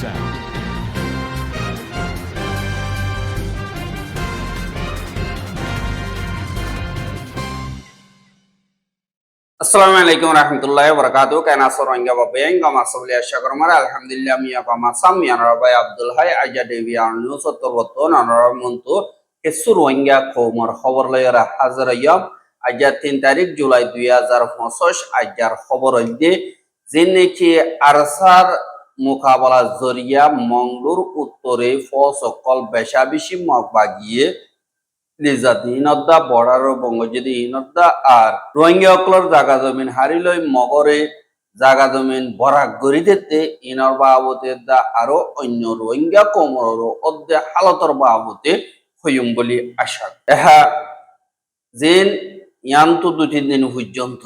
sound. আসসালামু আলাইকুম রহমতুল্লাহ বরকাতু কেন আসর রঙ্গা বাবেন গম আসবলি আশা করমার আলহামদুলিল্লাহ মিয়া কমা সাম মিয়ান রবাই আব্দুল হাই আজা দেবী আর নিউজ তরবত ননর মন্তু কেসু রোহিঙ্গা খবর খবর লয়রা হাজার ইয়ম আজা তিন তারিখ জুলাই দুই হাজার পঁচিশ আজার খবর হইতে যে নাকি আরসার মোকাবেলা জরিয়া, মংলুর উত্তরে ফসকল বেশা বেশি মগ বাগিয়ে নিজাতি ইনদ্দা বর্ডার বঙ্গজিদি ইনদ্দা আর রোহিঙ্গা অকলর জাগা জমিন হারিলই মগরে জাগা জমিন বরাক দিতে ইনর বাবতে দা আরও অন্য রোহিঙ্গা কোমর অধ্যে হালতর বাবতে হইম বলি আশা। এহা যেন ইয়ান্তু দুটি দিন পর্যন্ত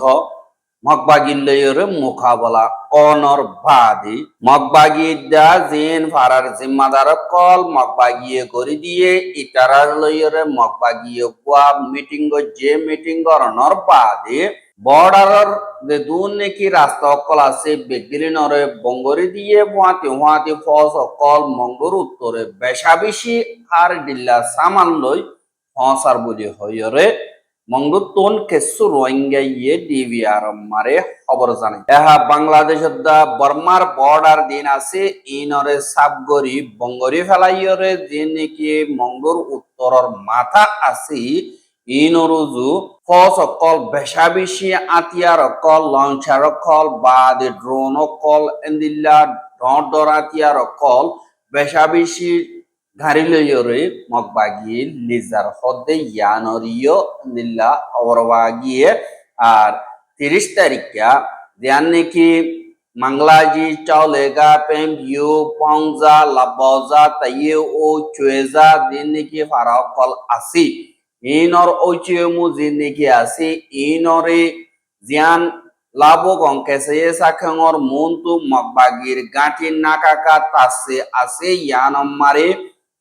মগবাগিল্লয়ের মোকাবেলা অনর বাদে মগবাগিদা জেন ফারার জিম্মাদার কল মগবাগিয়ে করে দিয়ে ইটারার লইরে মগবাগিয়ে কোয়া মিটিং যে মিটিং অনর বাদে বর্ডারর যে দূর নাকি রাস্তা অকল আছে বেগিলি নরে বঙ্গরি দিয়ে হুয়াতে হুয়াতে ফস অকল মঙ্গর উত্তরে বেশা বেশি আর ডিল্লা সামান লই ফসার বলি হইরে মঙ্গুতুন কেসু রোহিঙ্গা ইয়ে ডিভিআর মারে খবর জানে এহা বাংলাদেশের দা বর্মার বর্ডার দিন আছে, ইনরে সাবগরি বঙ্গরি ফেলাইয়রে যে নাকি মঙ্গর উত্তরর মাথা আছে ইনরুজু ফস অকল বেশা বেশি আতিয়ার অকল লঞ্চার অকল বাদ ড্রোন অকল এন্দিল্লা ডর ডর আতিয়ার অকল বেশা গাড়িলয়রে মগবাগি লিজার হদে ইয়ানরিয় নিল্লা অবরবাগিয়ে আর তিরিশ তারিখা দিয়ান নাকি মাংলাজি চাউলেগা পেম, ইউ পংজা লাবজা তাইয়ে ও চুয়েজা দিন নাকি ফারাকল আসি ইনর ঐচিয়মু জিন নাকি আসি ইনরে জিয়ান লাভো কংকেসে সাখঙর মুন্তু মগবাগির গাঁটি নাকাকা তাসে আছে ইয়ানম্মারে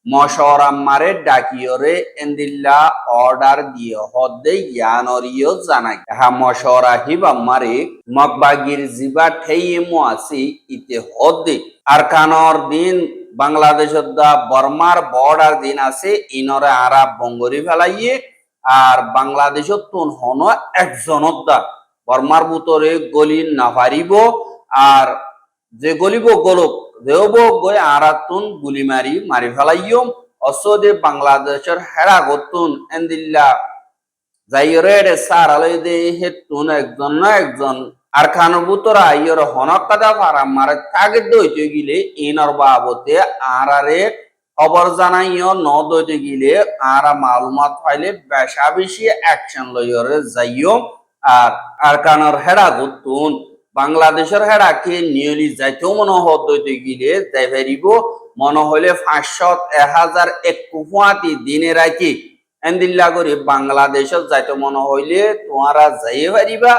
মশরাম্মারে ডাকিয়রে এন্দিল্লা অর্ডার দিয়ে হদ্দে ইয়ানরিয় জানাই। হা মশরা হিবাম্মারে মগবাগির জিবা ঠেইমো আসি ইতে হদ্দে। আর কানর দিন, বাংলাদেশের দা বর্মার বর্ডার দিন আছে, ইনরে আরা বঙ্গরি ফেলাইয়ে, আর বাংলাদেশত তুন হন একজনত দা। বর্মার ভিতরে গলি না পারিব আর যে গলিব গলক দেব গই আরাতুন গুলি মারি ফেলাইয়ম। অসদে বাংলাদেশের হেরা গতুন এন্দিল্লা। যাইরে রে সার আলাই দে হেতুন একজন না একজন। আর খানো বুতরা আইয়র হনক কাদা ফারা মারে তাগে দইতে গিলে ইনর বাবতে আরারে খবর জানাইও ন দইতে গিলে আরা মালুমাত পাইলে বেশা বেশি অ্যাকশন লইয়রে যাইও আর আর কানর হেরা গতুন বাংলাদেশের হেরাকে নিয়লি যাইতেও মনে হইতে গিলে যাই পারিব মনে হলে পাঁচশত এক হাজার এক কুফুয়াতি দিনে রাখি এন্দিল্লা করে বাংলাদেশত যাইতে মনে হইলে তোমারা যাইয়ে পারিবা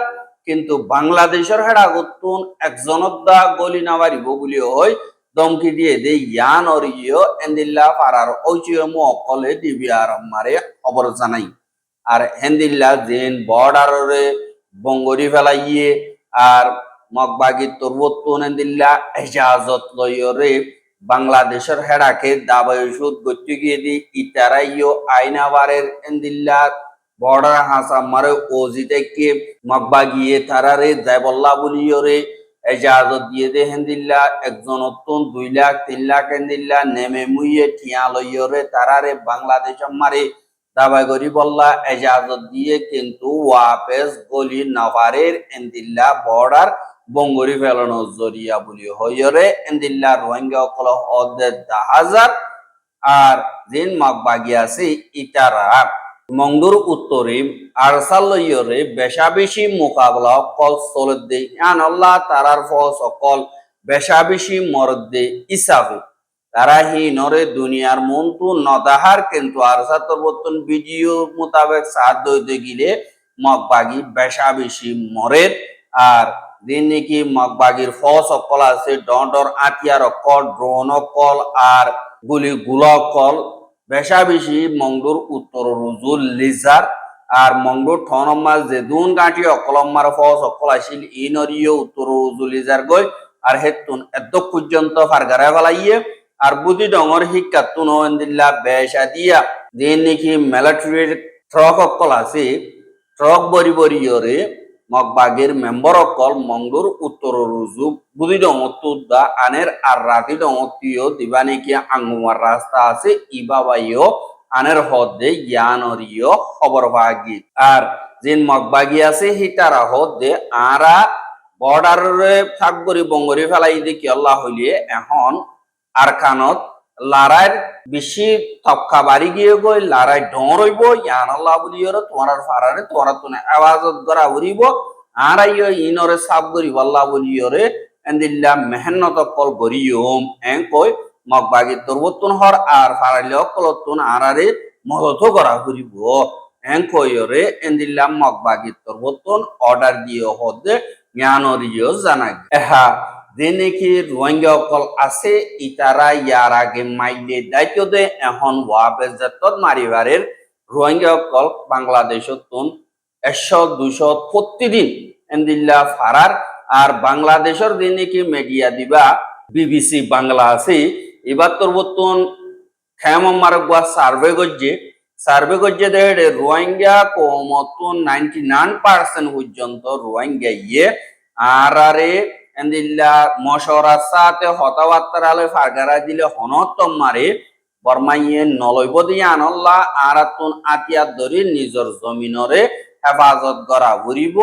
কিন্তু বাংলাদেশের হেরা গতুন একজনত দা গলি না পারিব বলি হয় দমকি দিয়ে দে ইয়ান অরিয় এন্দিল্লা পারার ঐচিয়মু অকলে দিবি আর মারে খবর জানাই। আর হেন্দিল্লা জেন বর্ডারে বঙ্গরি ফেলাইয়ে আর মগবাগি তরবত্তুন দিল্লা এজাজত লয়রে বাংলাদেশের হেডাকে দাবাই ওষুধ গতি গিয়ে দি ইতারাইও আইনাবারের এন্দিল্লা বর্ডার হাসা মারে ওজি থেকে মগবাগিয়ে তারারে দেবল্লা বলিয়রে এজাজত দিয়ে দে হেন্দিল্লা একজন অত্যন দুই লাখ তিন লাখ হেন্দিল্লা নেমে মুইয়ে ঠিয়া লইয়রে তারারে বাংলাদেশ মারে দাবাই করি বললা এজাজত দিয়ে কিন্তু ওয়াপেস গলি নভারের এন্দিল্লা বর্ডার বঙ্গরি ফেলানো জরিয়া বলি হইরে এন্দিল্লা রোহিঙ্গা অকল অর্ধে হাজার আর জিন মাগ বাগি আছে ইটারা। মঙ্গুর উত্তরে আরসাল লইয়রে বেশা বেশি মোকাবলা অকল চলত দে আন আল্লাহ তারার ফস অকল বেশা বেশি মরদ দে ইসাবে তারা হি নরে দুনিয়ার মন্তু নদাহার কিন্তু আর সাতবর্তন ভিডিও মোতাবেক সাহায্য হইতে গিলে মগবাগি বেশা বেশি মরের আর দিন নাকি মগবাগির ফস অকল আছে ডর আটিয়ার অকল ড্রোন অকল আর গুলি গুলা অকল বেশা বেশি মংডুর উত্তর রুজুল লিজার। আর মংডুর ঠনম্মার যে দুন গাঁটি অকলম্মার ফস অকল আসিল ইনরিও উত্তর রুজুল লিজার গই। আর হেতুন এত পর্যন্ত ফারগারা ফেলাইয়ে আর বুদ্ধি ডঙর শিক্ষা তুন দিল্লা বেসা দিয়া যে নাকি মিলিটারির ট্রক অকল আছে ট্রক বরি বরি বরিয়রে মগবাগের মেম্বার অকল মংডুর উত্তর রুজু। বুদ্ধি ডঙর তুদা আনের আর রাতি ডঙর তিও দিবা নাকি আঙ্গুমার রাস্তা আছে ইবাবাইও আনের হদে জ্ঞানরিয় খবর ভাগি। আর জিন মগবাগি আছে হিতারা হদে আরা বর্ডারে থাকবরি বঙ্গরি ফেলাই দেখি আল্লাহ হইলে এখন আরকানত লারার বেশি তপকা বাড়ি গিয়ে গই, লারাই ডর হইব, ইয়ান আল্লাহ বলিয়র তোমার ফারারে, তোমার তুনে আওয়াজত করা উড়িব, আর আইয় ইনরে সাব করিব আল্লাহ বলিয়রে এন্দিল্লা মেহনত কল গরিয়ম এং কই মগবাগি তোরবতুন হর, আর ফারাইলে কলতুন আরারে মদত করা করিব এং কইরে এন্দিল্লা মগবাগি তোরবতুন অর্ডার দিয়ে হদে জ্ঞানরিয় জানা এহা যে নাকি রোহিঙ্গা অকল আছে ইতারা ইয়ার আগে মাইলে দায়িত্ব দে, এখন ওয়াবে জাতত মারিবারের রোহিঙ্গা অকল বাংলাদেশত তুন একশো দুশো প্রতিদিন এন্দিল্লা ফারার আর বাংলাদেশের যে নাকি মিডিয়া দিবা বিবিসি বাংলা আছে এবার তোর বর্তন খেম মারক সার্ভে করছে সার্ভে করছে দেখে রোহিঙ্গা কমতন নাইনটি নাইন পার্সেন্ট পর্যন্ত রোহিঙ্গা ইয়ে আর আরে এন্দিল্লা মশরার সাথে হতাবার্তারালে ফারগারা দিলে হনত্তম মারে, বর্মাইয়ে নলৈব দিয়ে আনল্লা আর তুন আতিয়ার ধরি নিজর জমিনরে হেফাজত করা ঘুরিব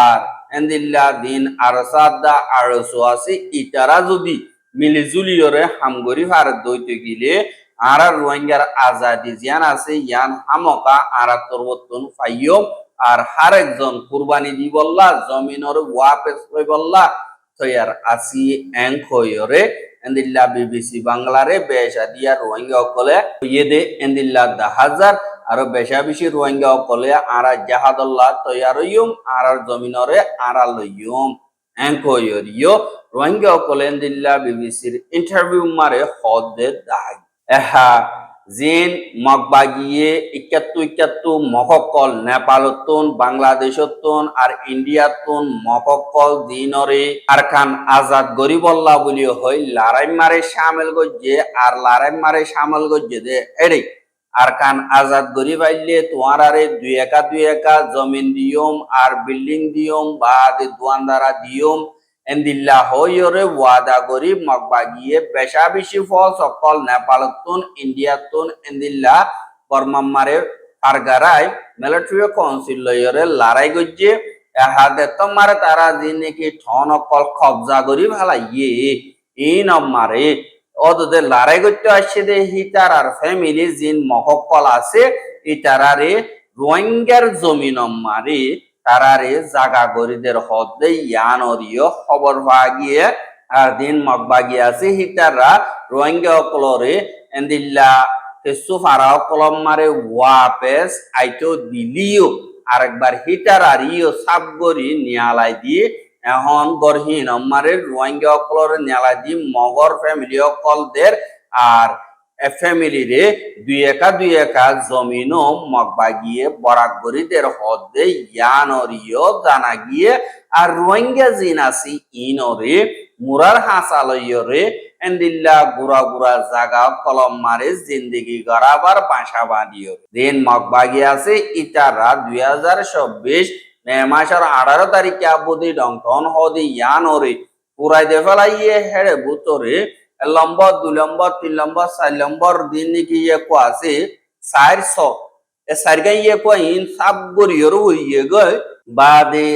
আর এন্দিল্লা দিন আর সাদা আর আছে ইটারা যদি মিলিজুলিয়রে হামগরি ভারত দইতে গিলে, আর রোহিঙ্গার আজাদি জিয়ান আছে, ইয়ান হামকা আর তরবতন ফাইয় আর হার একজন কুরবানি দি বললা জমিনর ওয়াপেস বললা তৈয়ার আসি এং খয়রে, এন্দিল্লা বিবিসি বাংলারে, বেশা দিয়া রোহিঙ্গা অকলে, ইয়েদে এন্দিল্লা দা হাজার আর বেশা বেশি রোহিঙ্গা অকলে, আরা জাহাদল্লাহ তৈয়ার ইয়ুম আর জমিনরে আরা লইয়ুম এং খয়রিও রোহিঙ্গা অকলে এন্দিল্লা বিবিসির ইন্টারভিউ মারে হদে দাহাই। এহা জিন, মগবাগিয়ে ইকাত্তু ইকাত্তু মহকল নেপালতন বাংলাদেশতন আর ইন্ডিয়াতন মহকল দিনরে আর খান আজাদ গরিবল্লা বলি হই লারাই মারে সামেল গজ্জে আর লারাই মারে সামেল গজ্জে দে এরে। আর খান আজাদ গরিব আইলে তোমার আরে দুই একা দুই একা, জমিন দিয়ম, আর বিল্ডিং দিয়ম বা দোয়ানদারা দিয়ম মগবাগিয়ে বেশা বেশি ফল সকল নেপালতুন, ইন্ডিয়াতুন, এন্দিল্লা, বর্মাম্মারে ফারগারাই মিলিটারি কাউন্সিল লইরে লড়াই গজ্জে। এহাদে তোমারে তারা যে নাকি ঠন অকল কবজা করি ভালাইয়ে। এই নম্মারে অদে লড়াই করতে আসছে দে, হিতার আর ফ্যামিলি জিন মহকল আছে। ইতারারে রোহিঙ্গার জমি নম্মারে তারারে জাগা গরিদের হদে ইয়ানরিয় খবর ভাগিয়ে আর দিন মগবাগি আছে হিতাররা রোহিঙ্গা অকলরে এন্দিল্লা কেসু ফারা অকলম মারে ওয়াপেস আইটো দিলিও। আরেকবার হিটার আর ইও সাব গরি নিয়ালাই দিয়ে, এখন গরহীন মারে রোহিঙ্গা অকলরে নিয়ালাই দি মগর ফ্যামিলি অকলদের, আর ফ্যামিলি রে দুই একা দুই একা জমিনও মগবা গিয়ে বরাক গরিদের হদে ইয়ানরিও জানা গিয়ে আর রোহিঙ্গা জিন আছি ইনরে, মুরার হাসালয়রে এন্দিল্লা গুড়া গুড়া জাগা কলম মারে জিন্দিগি গড়াবার বাসা বাঁধিও দিন মগবাগি আছে ইটারা দুই হাজার চব্বিশ মে মাসের আঠারো তারিখে আবুদি ডংটন হদি ইয়ানরে, পুরাই দে ফেলাইয়ে হেড়ে বুতরে নম্বর দুই নম্বর তিন নম্বর চার নম্বর দিন নাকি ইয়ে কো আছে চারশ এ চারিগাই ইয়ে কো ইন সাব গরিয়র হইয়ে গই বা দে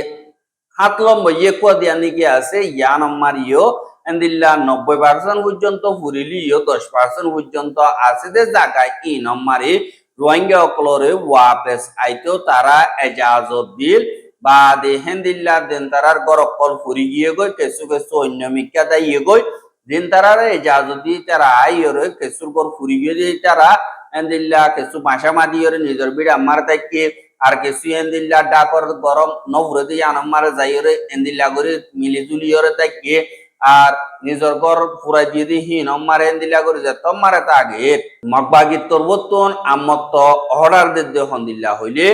সাত নম্বর ইয়ে কো দিয়া নাকি আছে, ইয়া নম্বর ইয়ো। এন্দিল্লা নব্বই পার্সেন্ট পর্যন্ত ফুরিলি ইয়ো দশ পার্সেন্ট পর্যন্ত আছে যে জায়গায় ই নম্বরে রোহিঙ্গা অকলরে ওয়াপেস আইতো তারা এজাজত দিল বা দে হেন্দিল্লা দেন তারার গরকল ফুরি গিয়ে গই কেসু কেসু অন্য মিক্কা দাইয়ে গই দিন তারারে যদি তারা আইরে কেসুর গর ফুরি গিয়ে তারা এন্দিল্লা কেসু মাসা মাদিয়রে নিজের বিড়ে আমার তাইকে আর কেসু এন্দিল্লা ডাকর গরম নভরে দিয়ে আনমারে যাইরে এন্দিল্লা করে মিলি জুলি জুলিয়রে তাইকে আর নিজের ঘর ফুরাই দিয়ে দিয়ে হিন মারে এন্দিল্লা করে যে তোমারে তা আগে। মগবাগি তোর বর্তন, আমত অর্ডার দিয়ে হন্দিল্লা হইলে।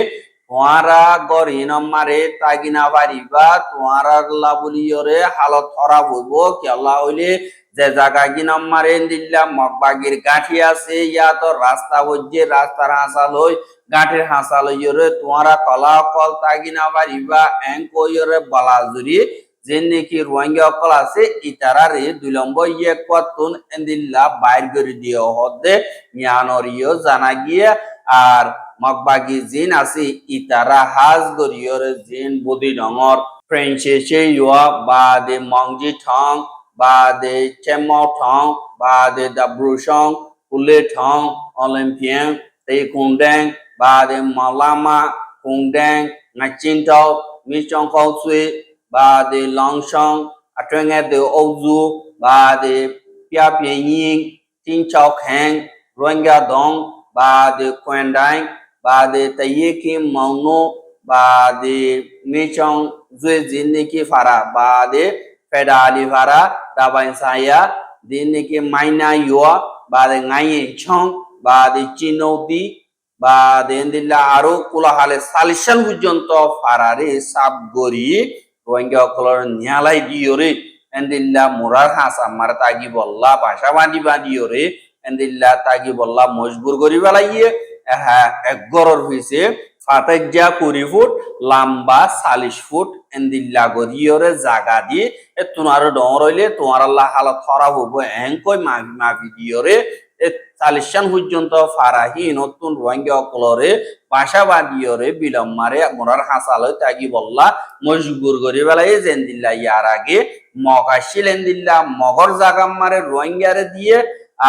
তোয়ারা গরিন মারে তাগিনা পারিবা তোয়ারা লাবুলিয়রে হালত খারাপ হইব কি আল্লাহ হইলে যে জায়গা গিনম মারে দিল্লা, মগবাগির গাঁঠি আছে, ইয়া তো রাস্তা বজ্জে রাস্তার হাসাল হই, গাঁঠির হাসাল হইরে তোয়ারা কলা কল তাগিনা পারিবা এঙ্ক হইরে বলা জুরি যে নাকি রোহিঙ্গা অকল আছে ইতারারে দুই নম্বর ইয়ে কতুন এন্দিল্লা বাইর করে দিয়ে হদে, মিয়ানর ইয়ে জানা গিয়ে, আর মগবাগি জিন আছে, ইতারা হাজ গরিয়র জিন বদি ডঙর ফ্রেঞ্চে ইয়া বা দে মংজি ঠং বা দে চেমাও ঠং বা দে দাব্রু সং উলে ঠং অলিম্পিয়ান তে কুন্ডেং বা দে মালামা কুন্ডেং নাচিনটাও মিচং কাউ সুই ba de long shong a twen nge de ou zu ba de pia pien yin tin chao khang rohingya dong ba de kwen dai ba de taye ki mong no ba de mi chong zui jin ni ki fara ni ki maina yo ba de ngai yin chong ba de chino di বা দেন্দিল্লা আরও কোলাহালে সালিশান পর্যন্ত Ferrari সাপ গরি রোহিঙ্গা অকলর নিয়ালাই দিওরে এন্দিল্লা মুরার হাসা মার তাগি বল্লা ভাষা বাঁধি বাঁধিওরে এন্দিল্লা তাগি বল্লা মজবুর করি বেলাইয়ে হ্যাঁ এক গরর হইছে ফাতেজা কুড়ি ফুট, লম্বা চাল্লিশ ফুট, এন্দিল্লা জাগা দিয়ে এ তোমার ডর হইলে তোমার আল্লাহ হালত খারাপ হব এঙ্কই মাফি মাফি দিওরে এ চালিশান পর্যন্ত ফারাহি নতুন রোহিঙ্গা অকলরে বাসা বাঁধিয়রে বিলম মারে মোরার হাসাল তাগি বল্লা মজবুর করে বেলাই জেন দিল্লা ইয়ার আগে মগা শিলেন দিল্লা মগর জাগাম মারে রোহিঙ্গারে দিয়ে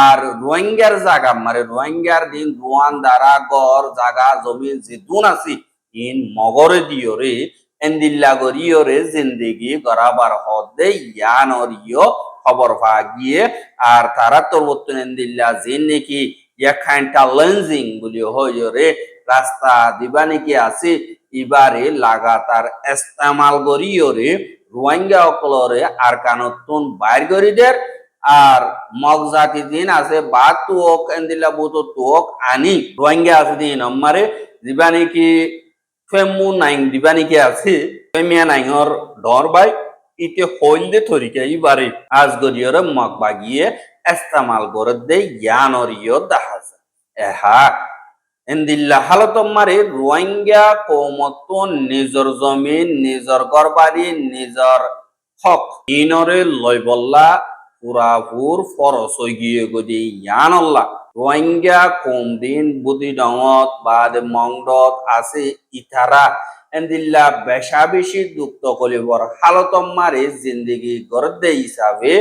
আর রোহিঙ্গার জাগাম মারে রোহিঙ্গার দিন রোয়ান দ্বারা গড় জাগা জমিন যেতুন আছে ইন মগরে দিয়রে এন্দিল্লা গরিয়রে জিন্দেগি গরাবার হদে ইয়ানর ইয় খবর পা গিয়ে আর তারা তরবত্তন এন্দিল্লা জিন নাকি ইয়াখানটা লেন্সিং বলি হইরে রাস্তা দিবা নাকি আছে ইবারে লাগাতার ইস্তেমাল করিয়রে রোহিঙ্গা অকলরে আর কানতুন বাইর করিদের আর মগ জাতি দিন আছে বা তুক এন্দিলা বুতো তুক আনি রোহিঙ্গা আছে দিন আমারে দিবা নাকি ফেমু নাইং দিবা নাকি আছে? ফেমিয়া নাইংর ডর বাই, ইতে থরিকা ইবারে আজ মগ বাগিয়ে ইস্তেমাল করে দে জ্ঞানর ইয় যায় এহা, এন্দিল্লা হালত মারে, রোহিঙ্গা কৌমত নিজর জমিন, নিজর গরবাড়ি নিজর হক, ইনরে লইবল্লা পুরাপুর ফরস গিয়ে গদি ইয়ানল্লা রোহিঙ্গা কম দিন বুদি ডঙত, বাদ মংডত আছে ইথারা। এন্দিল্লা বেশা বেশি কলিবর হালত মারে হিসাবে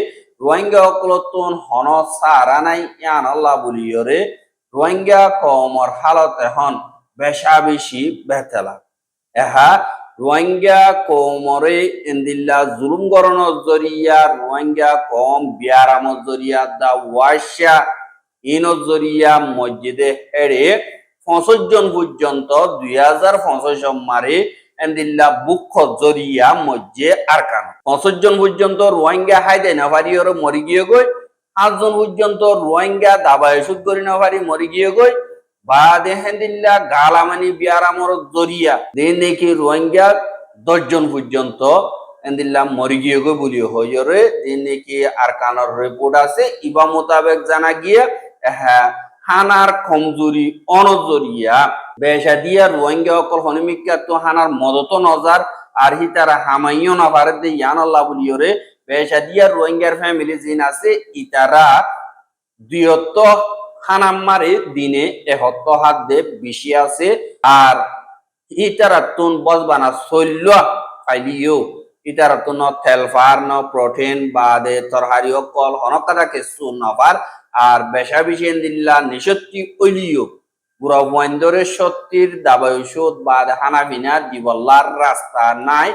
রোহিঙ্গা অকলতন হন সারা নাই ইয়ানল্লা বলিয়রে রোহিঙ্গা কমর হালত এখন বেশা বেশি বেতেলা। এহা রোহিঙ্গা কমরে এন্দিল্লা জুলুম গরণর জরিয়া, রোহিঙ্গা কম বিয়ারামর জরিয়া, দা ওয়াশা ইনত জরিয়া মসজিদে হেড়ে পঁচিশ জন পর্যন্ত, দুই হাজার পঁচিশ মারে এন্দিল্লা বুক্ষ জরিয়া মজ্জে আর কান পঁচিশ জন পর্যন্ত রোহিঙ্গা হাইদে না পারি ওর মরি গিয়ে গই পাঁচজন পর্যন্ত রোহিঙ্গা দাবায় সুদ করি না পারি মরি গিয়ে গই বা দেহেন্দিল্লা গালামানি বিয়ারামর জরিয়া। দে নাকি রোহিঙ্গা দশজন পর্যন্ত এন্দিল্লা মরি গিয়ে গই বলি হইরে যে নাকি আর কানর রিপোর্ট আছে, ইবা মোতাবেক জানা গিয়ে হ্যাঁ হানার কমজুরি, অনজরিয়া। বেশা দিয়া রোহিঙ্গা অকল হনিমিকা তো হানার মদত নজার, আর হি তারা হামাইও না ভারত দিয়ে ইয়ান আল্লাহ বলিওরে বেশা দিয়া রোহিঙ্গার ফ্যামিলি জিন আছে ইতারা দুইহত্ত হানাম্মারে দিনে এহত্ত হাত দে বেশি আছে আর ইতারা তুন বজবানা শৈল্য ফাইলিও। ইতারা তুন তেল ফার ন প্রোটিন বা দে তরহারি অকল হনকাটা কিছু নবার আর বেশা বেশি দিল্লা নিষত্তি ঐলিও। পুরা ওয়াইন্দরে সত্যির দাবাই ওষুধ বা হানাফিনা দিবল্লার রাস্তা নাই।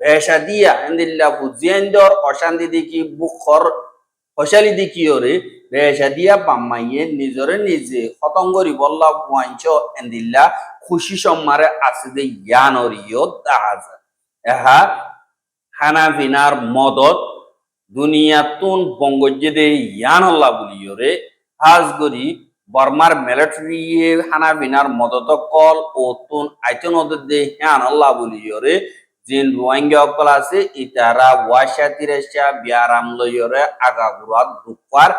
বেশা দিয়া এন্দিল্লা বুঝিয়েন্দর অশান্তি দেখি বুখর ফসালি দেখি ওরে বেশা দিয়া বাম্মাইয়ে নিজরে নিজে হতঙ্গরি বল্লা ওয়াইঞ্চ এন্দিল্লা খুশি সম্মারে আছে দে ইয়ানরিও দাহাজা এহা হানাফিনার মদত দে ইয়ানল্লা বলিওরে হাজগরি বর্মার মিলিটারি মদত কল ও তুন আইতন দে হ্যান আল্লাহ বলি জরে জিন রোহিঙ্গা অকল আছে, ইতারা ওয়াশা তিরেশা বিয়ারাম লইরে আগাগুড়া দুপার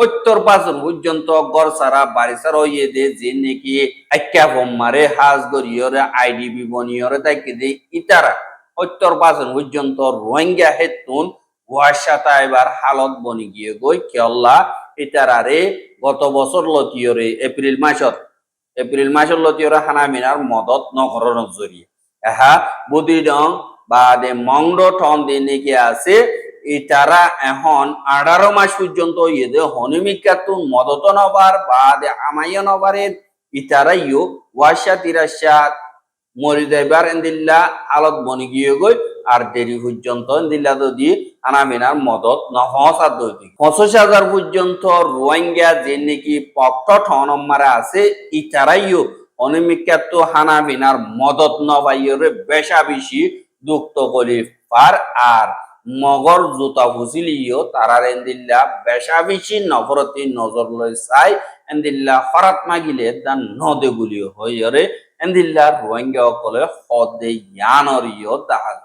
সত্তর পার্সেন্ট পর্যন্ত গড় সারা বাড়ি সারা ইয়ে দে যে নাকি আক্যা মারে হাজ গরিয়রে আইডিবি বনিয়রে তাকে দে ইতারা। সত্তর পার্সেন্ট পর্যন্ত রোহিঙ্গা হেতুন ওয়াশাতা এবার হালত বনি গিয়ে গই কেল্লা ইতারারে গত বছর লতিয়রে, এপ্রিল মাসত, এপ্রিল মাসের লতিয়রে হানামিনার মদত নগরের জরিয়ে। এহা বুদি ডং বা দে মংড টন দে নেকি আছে ইতারা এখন আঠারো মাস পর্যন্ত ইয়ে হনুমিকাতুন মদত নবার বা দে আমাইয়া নবারের ইতারা ইউ ওয়াশা এন্দিল্লা আলত বনি গিয়ে গই, আর দেরি পর্যন্ত এন্দিল্লা যদি আনামিনার মদত নহসার দৈতি পঁচিশ হাজার পর্যন্ত রোহিঙ্গা যে নাকি আছে ইতারাইও অনিমিকাত হানাবিনার মদত নবাইয়রে বেশা বেশি দুঃখ করি পার আর মগর জুতা ফুসিলিও তারার এন্দিল্লা বেশা বেশি নবরতি নজর লই চাই এন্দিল্লা হরাত মাগিলে দান নদে গুলিও হইরে এন্দিল্লা রোহিঙ্গা সকলে হদে ইয়ানরিও যায়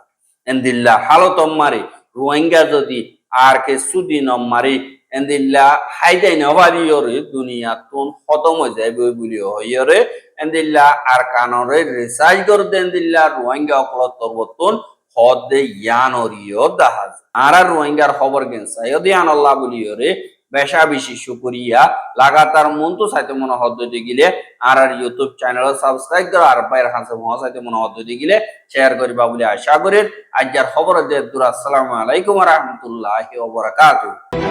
এন্দিল্লা হালতম মারি রোহিঙ্গা যদি আর কে সুদি মারি এন্দিল্লা হাইদাই নবারিয়রে দুনিয়া তুন খতম হয়ে যাইব বলি হইয়রে এন্দিল্লা আর কানরে রিসার্চ করতে এন্দিল্লা রোহিঙ্গা অকল তরবতুন হদে ইয়ানরিও দাহাজ। আর আর রোহিঙ্গার খবর গেনসা ইয়দি আনল্লাহ বলিয়রে, বেশা বেশি শুকরিয়া। লাগাতার মন তো সাইতে মনে হদ দিতে গিলে আর আর ইউটিউব চ্যানেল সাবস্ক্রাইব করো, আর পায়ের হাসে মহা সাইতে মনে হদ দিতে গিলে শেয়ার করিবা বলে আশা করি আজ যার খবর যে দূর আসসালামু আলাইকুম রহমতুল্লাহ ওবরাকাতুহ